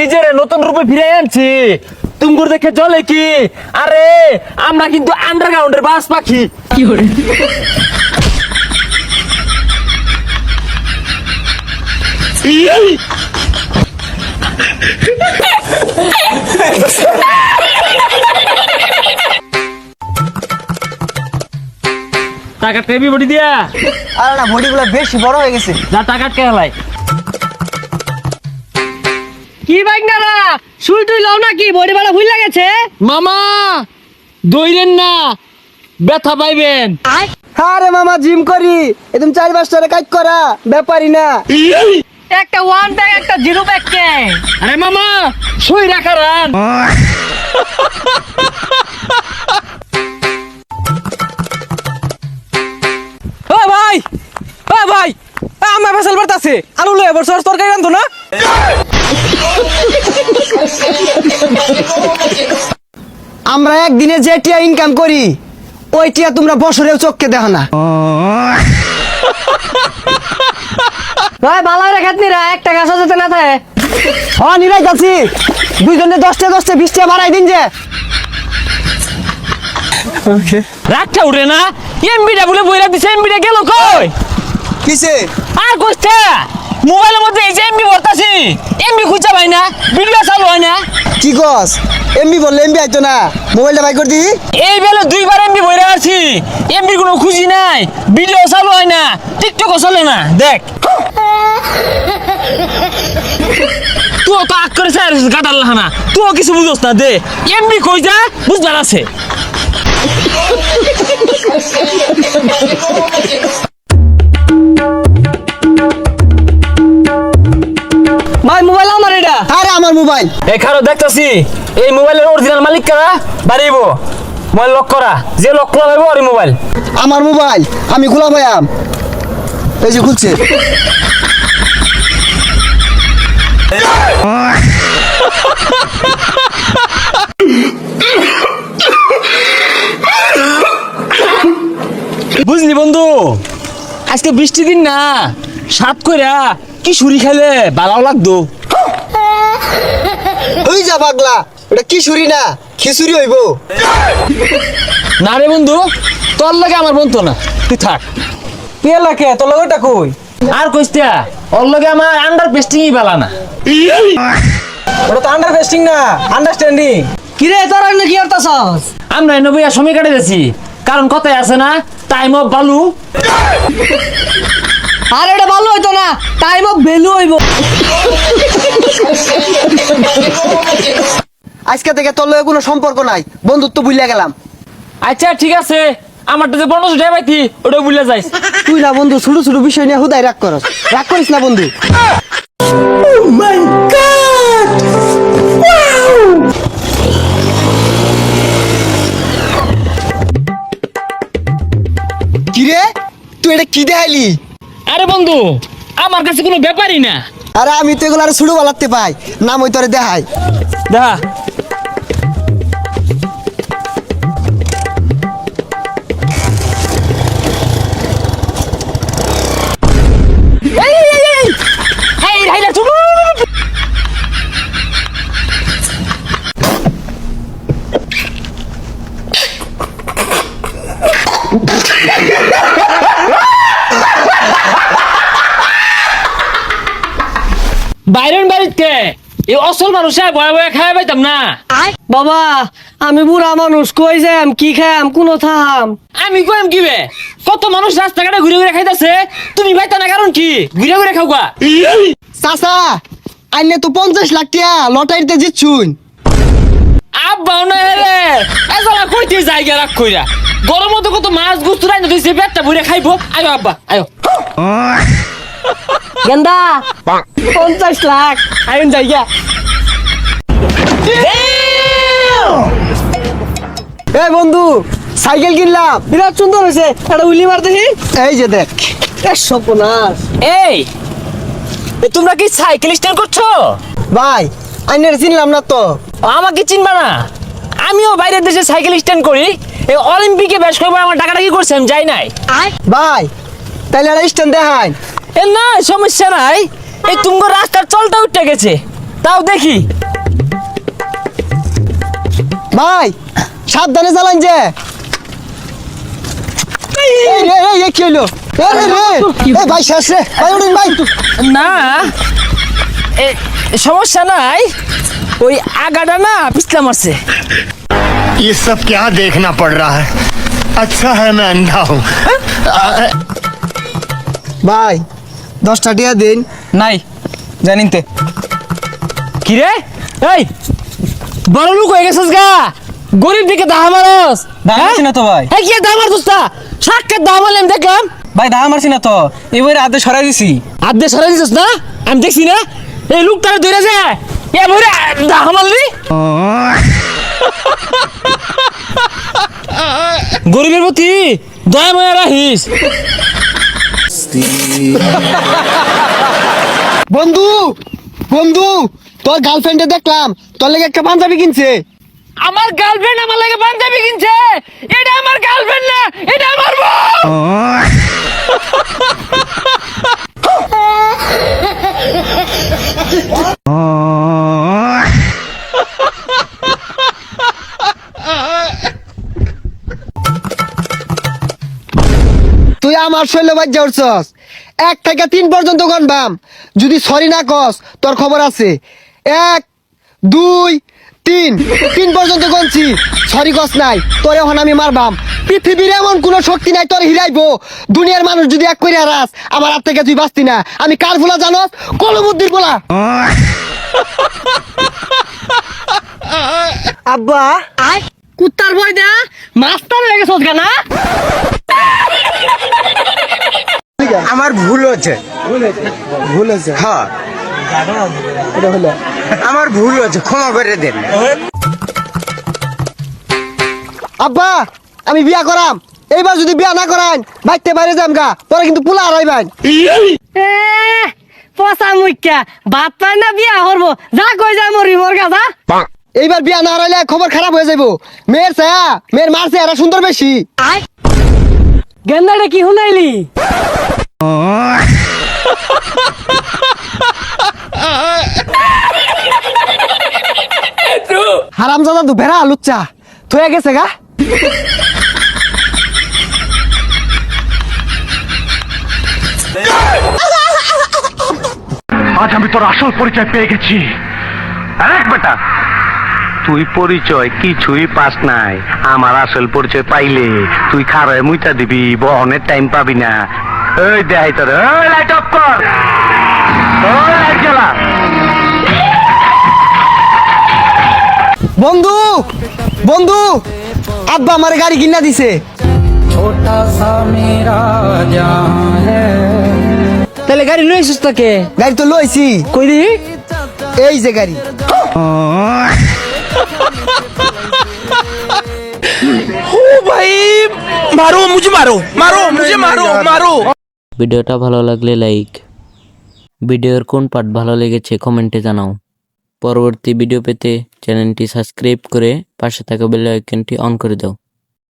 নিজের নতুন রূপে ফিরে আনছি। তুমগুর দেখে জলে কি? আরে আমরা কিন্তু আন্ডারগ্রাউন্ডের বাস পাখি। কি করে টাকা টেবি বডি দিয়া। আরে না বডিগুলো বেশি বড় হয়ে গেছে। যা টাকা কে হেলাই শুই তুই লাও নাকি? বডি বাড়া ভুল লাগেছে। মামা দইরেন না ব্যথা পাইবেন। আরে মামা জিম করি। একদম চার পাঁচটা কাজ করা ব্যাপারই না। একটা ওয়ান ব্যাগ একটা জিরো ব্যাগ কে। আরে মামা শুই রাখা রান। আমরা একদিনে যে টিয়া ইনকাম করি ওই টিয়া তোমরা বছরেও চোখকে দেখো না। ভাই ভালো রে খাতনিরা একটা গাছ যেতে না থাকে। হ নিরাই যাচ্ছি। দুইজনে দশটা দশটা বিশটা বাড়াই দিন যে। রাগটা উঠে না এমবিটা বলে বইরা দিছে এমবিটা গেল কই? কিসে? আর কইছে মোবাইলের মধ্যে এই যে এমবি ভরতাছি এমবি খুঁজা পাই না ভিডিও চালু হয় না। কি কস? এমবি বললে এমবি আইতো না। মোবাইলটা বাই করে দি। এই বেলে দুইবার এমবি বইরা আছি। এমবি কোনো খুঁজি নাই। ভিডিও চালু হয় না। টিকটকও চলে না। দেখ। তুই তো আগ করে চাই কাটাল না তুইও কিছু বুঝোস না, দে। এমবি কই যা, বুঝবার আছে। মোবাইল। এই খারো দেখতাছি এই মোবাইলের অরিজিনাল মালিক কারা? বাড়িব। মোবাইল লক করা। যে লক করা হইব ওর মোবাইল। আমার মোবাইল আমি খোলা ভাইয়াম এই যে খুলছে। বুঝলি বন্ধু আজকে বৃষ্টি দিন না সাত কইরা কি সুরি খেলে বালাও লাগতো। ওই যা পাগলা ওটা কি না খিচুড়ি হইব। না রে বন্ধু তোর লাগে আমার বন্ধু না তুই থাক। কে লাগে তোর লগটা কই? আর কইস্তা ওর লগে আমার আন্ডার পেস্টিংই বেলা না। ওটা তো আন্ডার ফেস্টিং না আন্ডারস্ট্যান্ডিং কি রে তোর অন্য কি করতাছস? আমরা এনে বইয়া সময় কাটে গেছি কারণ কথায় আছে না টাইম অফ বালু। আর এটা ভালো হইতো না টাইম অফ ভ্যালু হইব। আজকে থেকে তোর লগে কোনো সম্পর্ক নাই। বন্ধুত্ব ভুলিয়া গেলাম। আচ্ছা ঠিক আছে। আমারটা যে বন্ধু পাইতি ওটা বুঝলে যাইস। তুই না বন্ধু ছোট ছোট বিষয় নিয়ে হুদাই রাগ করস। রাগ করিস না বন্ধু। কিরে? তুই এটা কি দেখাইলি? আরে বন্ধু আমার কাছে কোনো ব্যাপারই না। আরে আমি তো এগুলো আর শুরু বলাতে পাই। নাম ওই তোরে দেখাই। দেখা। বাড়িতে এই অসল মানুষ বয়ে বয়ে খাই পাইতাম না। বাবা আমি বুড়া মানুষ কই যাম কি খাম কোনো থাম? আমি কইম কি বে? কত মানুষ রাস্তাঘাটে ঘুরে ঘুরে খাইতাছে তুমি পাইতা না কারণ কি? ঘুরে ঘুরে খাও গা। চাচা আইনে তো পঞ্চাশ লাখ টিয়া লটারিতে জিতছুন। আব্বাও না রে। এজলা কইতে জায়গা রাখ কইরা? গরম মতো কত মাছ গুস্ত রাইনা দিছে পেটটা ভরে খাইবো। আয়ো আব্বা আয়ো। গেন্দা। পঞ্চাশ লাখ। আইন জায়গা এই বন্ধু সাইকেল কিনলাম। বিরাট সুন্দর হয়েছে। একটা উলি মার দেখি। এই যে দেখ। এ সর্বনাশ। এই এ তোমরা কি সাইকেল স্ট্যান্ড করছ? ভাই আইনের চিনলাম না তো। আমাকে চিনবা না। আমিও বাইরের দেশে সাইকেল স্ট্যান্ড করি। এই অলিম্পিকে বেশ কয়েকবার আমার টাকাটা কি করছে আমি যাই নাই। ভাই তাইলে একটা স্ট্যান্ড দেখাই। এ না সমস্যা নাই এই তুমি রাস্তার চলটা উঠে গেছে তাও দেখি ভাই সাবধানে চালান যে এই রে এই, এই কি হইলো এই রে রে এই ভাই শেষ রে ভাই উঠুন ভাই না এ, সমস্যা নাই ওই আগাটা না পিছলা মারছে ये सब क्या देखना पड़ रहा है अच्छा है मैं अंधा हूँ ভাই দশটা টিয়া দিন। নাই জানিনতে কি রে এই বড় লোক হয়ে গেছিস গা। গরিব দিকে দাহা মারস। দাম মারছি না তো ভাই। এই কি দাহা মারছিস তা? সাক্ষাৎ দাহা মারলাম দেখলাম। ভাই দাম মারছি না তো। এবার আদে সরাই দিছি। আদে সরাই দিছিস না? আমি দেখছি না। এই লোকটারে ধরে যায় এ ভরে দাহা মারলি? গরিবের প্রতি দয়া মায়া রাখিস। বন্ধু বন্ধু তোর গার্লফ্রেন্ডে দেখলাম তোর লেগে একটা পাঞ্জাবি কিনছে। আমার গার্লফ্রেন্ড আমার লেগে পাঞ্জাবি কিনছে। এটা আমার গার্লফ্রেন্ড না এটা আমার বউ। শৈল্য বাজ্যা উঠছস। এক থেকে তিন পর্যন্ত গনবাম যদি সরি না কস, তোর খবর আছে। এক, দুই, তিন। তিন পর্যন্ত সরি কস নাই, তোর এখন আমি মারবাম। পৃথিবীর এমন কোন শক্তি নাই, তোর হিরাইবো দুনিয়ার মানুষ যদি এক করে হারাস, আমার হাত থেকে তুই বাঁচতি না। আমি কার ফুলা জানস? কলমুদ্দির বলা আব্বা কুত্তার বই দা মাস্টার হয়ে গেছ না? আমার ভুল হচ্ছে ভুল হয়েছে? হ্যাঁ। আমার ভুল হচ্ছে ক্ষমা করে দেন। আব্বা আমি বিয়া করাম। এইবার যদি বিয়া না করান বাইতে বাইরে যাম গা। পরে কিন্তু পুলা হারাইবেন। পচা মুখ্যা বাপ না বিয়া করব। যা কই যায় মরি মোর গা যা। এইবার বিয়া না হারাইলে খবর খারাপ হয়ে যাব মেয়ের ছায়া মেয়ের মার চেহারা সুন্দর বেশি। গেন্দাটা কি শুনাইলি? হারাম জাদা তো ভেড়া লুচ্চা। থয়ে গেছে গা। আজ আমি তোর আসল পরিচয় পেয়ে গেছি। আরেক বেটা তুই পরিচয় কিছুই পাস নাই। আমার আসল পরিচয় পাইলে তুই খারায় মুইটা দিবি বহনের টাইম পাবি না। ওই দেখাই তোর ওই লাইট অফ কর। লাইট জ্বালা। বন্ধু বন্ধু আব্বা আমার গাড়ি কিনা দিছে। তাহলে গাড়ি লই তাকে? গাড়ি তো লইছি। কই দি এই যে গাড়ি। মারো মুঝে মারো মারো মুঝে মারো মারো। ভিডিওটা ভালো লাগলে লাইক ভিডিওর কোন পার্ট ভালো লেগেছে কমেন্টে জানাও। পরবর্তী ভিডিও পেতে চ্যানেলটি সাবস্ক্রাইব করে পাশে থাকা বেল আইকনটি অন করে দাও।